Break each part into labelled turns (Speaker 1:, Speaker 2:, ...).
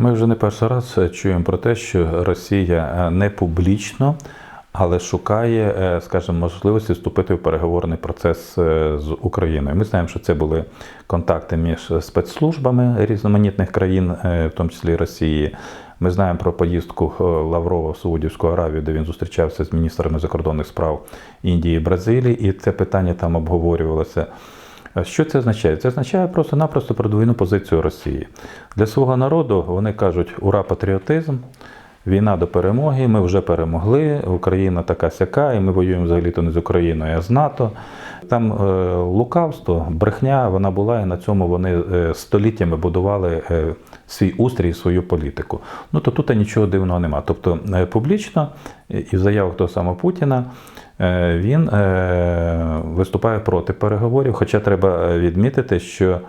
Speaker 1: Ми вже не перший раз е, чуємо про те, що Росія е, не публічно, але шукає, е, скажімо, можливості вступити в переговорний процес з Україною. Ми знаємо, що це були контакти між спецслужбами різноманітних країн, в тому числі Росії. Ми знаємо про поїздку Лаврова в Саудівську Аравію, де він зустрічався з міністрами закордонних справ Індії і Бразилії, і це питання там обговорювалося. Що це означає? Це означає просто-напросто продвійну позицію Росії. Для свого народу вони кажуть ура, патріотизм, війна до перемоги, ми вже перемогли, Україна така сяка, і ми воюємо взагалі-то не з Україною, а з НАТО. Там е, лукавство, брехня, вона була, і на цьому вони е, століттями будували е, свій устрій, свою політику. Ну то тут нічого дивного нема. Тобто публічно і в заявах того самого Путіна. Він виступає проти переговорів, хоча треба відмітити, що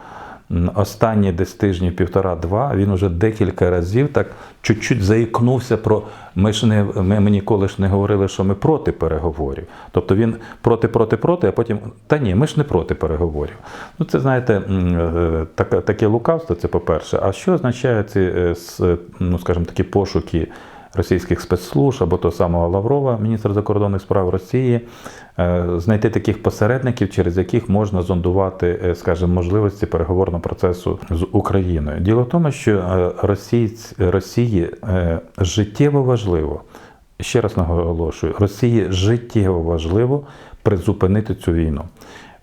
Speaker 1: останні десь тижнів півтора-два він уже декілька разів так чуть-чуть заікнувся про ми ж не ми, ми ніколи ж не говорили, що ми проти переговорів. Тобто він проти, проти, проти, а потім та ні, ми ж не проти переговорів. Ну це знаєте, е, таке, таке лукавство. Це по-перше. А що означає ці е, ну, скажімо, такі пошуки? Російських спецслужб або того самого Лаврова, міністра закордонних справ Росії, е, знайти таких посередників, через яких можна зондувати, е, скажімо, можливості переговорного процесу з Україною. Діло в тому, що е, Росії е, життєво важливо. Ще раз наголошую, Росії життєво важливо призупинити цю війну.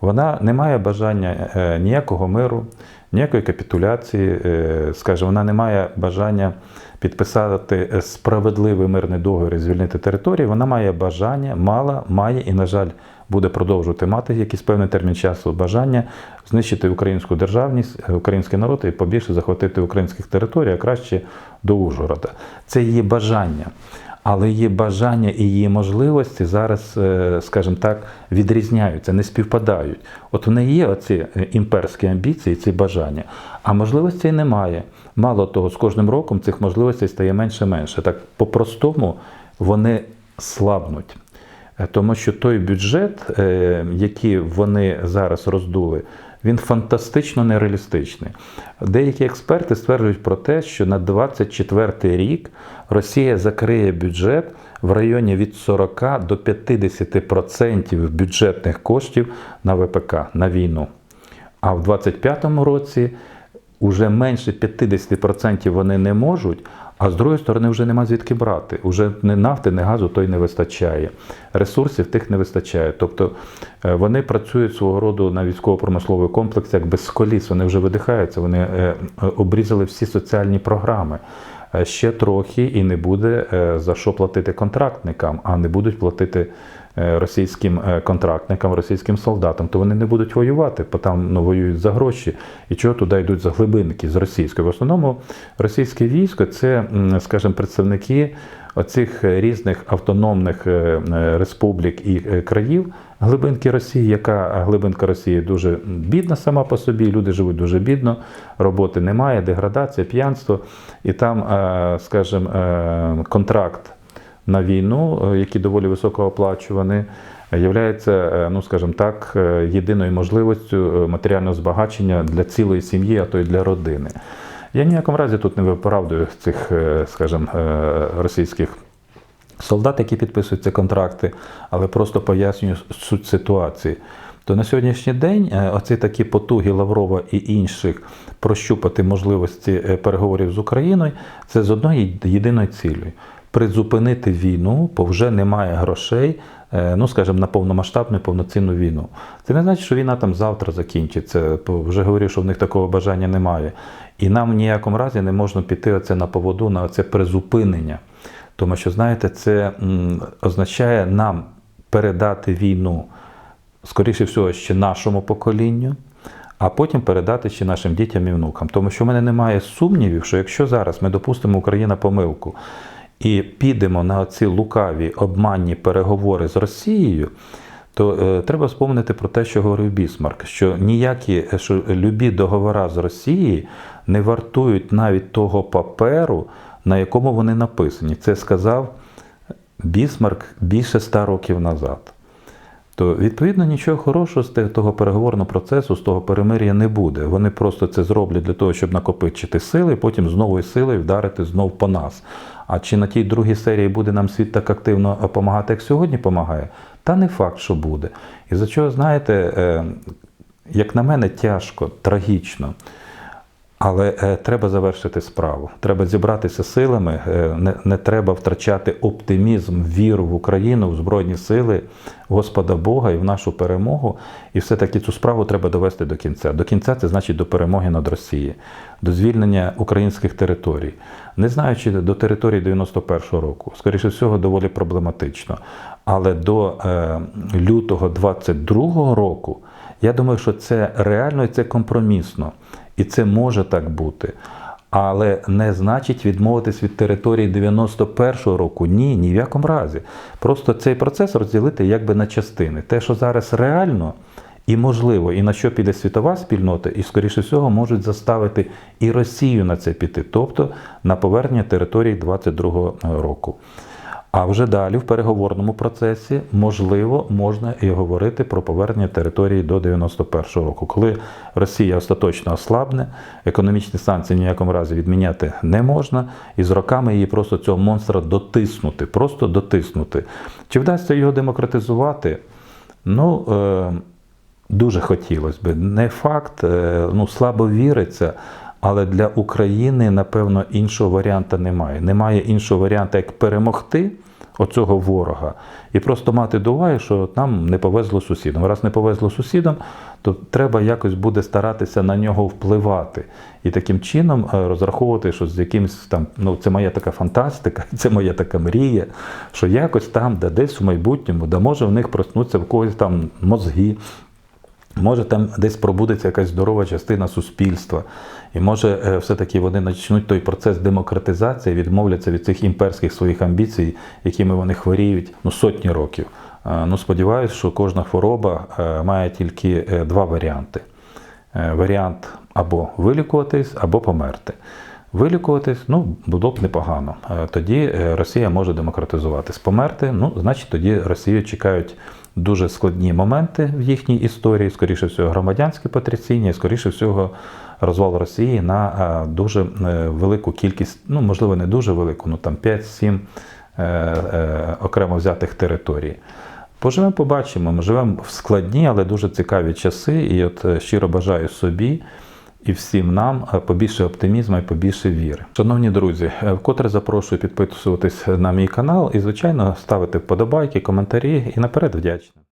Speaker 1: Вона не має бажання е, ніякого миру, ніякої капітуляції, е, скажімо, вона не має бажання підписати е, справедливий мирний договір і звільнити території. Вона має бажання, мала, має і, на жаль, буде продовжувати мати якийсь певний термін часу бажання знищити українську державність, український народ і побільше захватити українських територій, а краще до Ужгорода. Це її бажання. Але її бажання і її можливості зараз, е, скажімо так, відрізняються, не співпадають. От в неї є оці е, імперські амбіції, ці бажання, а можливостей немає. Мало того, з кожним роком цих можливостей стає менше менше. Так по-простому вони слабнуть. Е, Тому що той бюджет, який вони зараз роздули, він фантастично нереалістичний. Деякі експерти стверджують про те, що на 24 рік Росія закриє бюджет в районі від 40 до 50% бюджетних коштів на ВПК на війну. А в 25-му році уже менше 50% вони не можуть, а з другої сторони вже нема звідки брати. Уже не нафти, не газу той не вистачає. Ресурсів тих не вистачає. Тобто е, вони працюють свого роду на військово-промисловий комплекс як без коліс. Вони вже видихаються, вони е, обрізали всі соціальні програми. Е, Ще трохи і не буде за що платити контрактникам, а не будуть платити російським е, контрактникам, російським солдатам, то вони не будуть воювати, бо там ну, воюють за гроші. І чого туди йдуть за глибинники з російської? В основному російське військо це, скажімо, представники оцих різних автономних е, е, республік і е, країв. Глибинки Росії, яка глибинка Росії дуже бідна сама по собі, люди живуть дуже бідно, роботи немає, деградація, п'янство. І там, е, скажімо, е, контракт на війну, е, які доволі високооплачувані, являється, е, ну скажімо так, е, єдиною можливістю матеріального збагачення для цілої сім'ї, а то й для родини. Я ні в якому разі тут не виправдую цих, скажімо, російських солдат, які підписують ці контракти, але просто пояснюю суть ситуації. То на сьогоднішній день оці такі потуги Лаврова і інших прощупати можливості переговорів з Україною це з одної єдиної цілі призупинити війну, бо вже немає грошей, е, ну скажімо, на повномасштабну повноцінну війну. Це не значить, що війна там завтра закінчиться. Вже говорив, що в них такого бажання немає. І нам в ніякому разі не можна піти оце на поводу, на це призупинення. Тому що, знаєте, це означає нам передати війну, скоріше всього, ще нашому поколінню, а потім передати ще нашим дітям і внукам. Тому що в мене немає сумнівів, що якщо зараз ми допустимо Україна помилку і підемо на ці лукаві обманні переговори з Росією, то е, треба вспомнити про те, що говорив Бісмарк, що ніякі що любі договори з Росією не вартують навіть того паперу, на якому вони написані. Це сказав Бісмарк більше ста років назад. То відповідно нічого хорошого з того переговорного процесу, з того перемир'я не буде. Вони просто це зроблять для того, щоб накопичити сили, і потім з новою силою вдарити знов по нас. А чи на тій другій серії буде нам світ так активно допомагати, як сьогодні допомагає? Та не факт, що буде. І за чого, знаєте, е, як на мене, тяжко, трагічно. Але е, треба завершити справу. Треба зібратися силами. е, не, не треба втрачати оптимізм, віру в Україну, в Збройні сили Господа Бога і в нашу перемогу. І все-таки цю справу треба довести до кінця. До кінця це значить до перемоги над Росією, до звільнення українських територій. Не знаю, чи до території 91-го року, скоріше всього, доволі проблематично. Але до е, лютого 22-го року я думаю, що це реально і це компромісно. І це може так бути. Але не значить відмовитись від території 91-го року. Ні, ні в якому разі. Просто цей процес розділити якби на частини. Те, що зараз реально і можливо, і на що піде світова спільнота, і, скоріше всього, можуть заставити і Росію на це піти, тобто на повернення території 22-го року. А вже далі, в переговорному процесі, можливо, можна і говорити про повернення території до 91-го року, коли Росія остаточно ослабне, економічні санкції в ніякому разі відміняти не можна, і з роками її просто цього монстра дотиснути, просто дотиснути. Чи вдасться його демократизувати? Ну, е, дуже хотілося б. Не факт, е, ну слабо віриться. Але для України, напевно, іншого варіанта немає. Немає іншого варіанта, як перемогти оцього ворога і просто мати до уваги, що нам не повезло сусідам. Раз не повезло сусідам, то треба якось буде старатися на нього впливати. І таким чином е, розраховувати, що з якимось там, ну це моя така фантастика, це моя така мрія, що якось там, де десь в майбутньому, де може в них проснуться в когось там мозги, Може, там десь пробудеться якась здорова частина суспільства, і може, е, все-таки вони почнуть той процес демократизації, відмовляться від цих імперських своїх амбіцій, якими вони хворіють ну, сотні років. Е, Ну, сподіваюся, що кожна хвороба е, має тільки два варіанти: варіант або вилікуватись, або померти. Вилікуватись, ну, було б непогано. Тоді Росія може демократизуватись. Померти, ну, значить, тоді Росію чекають дуже складні моменти в їхній історії, скоріше всього, громадянське потрясіння, скоріше всього, розвал Росії на е, дуже е, велику кількість, ну, можливо, не дуже велику, ну там 5-7 е, окремо взятих територій. Поживемо, побачимо. Ми живемо в складні, але дуже цікаві часи. І от щиро бажаю собі і всім нам е, побільше оптимізму і побільше віри. Шановні друзі, е, вкотре запрошую підписуватись на мій канал і, звичайно, ставити вподобайки, коментарі і наперед вдячний.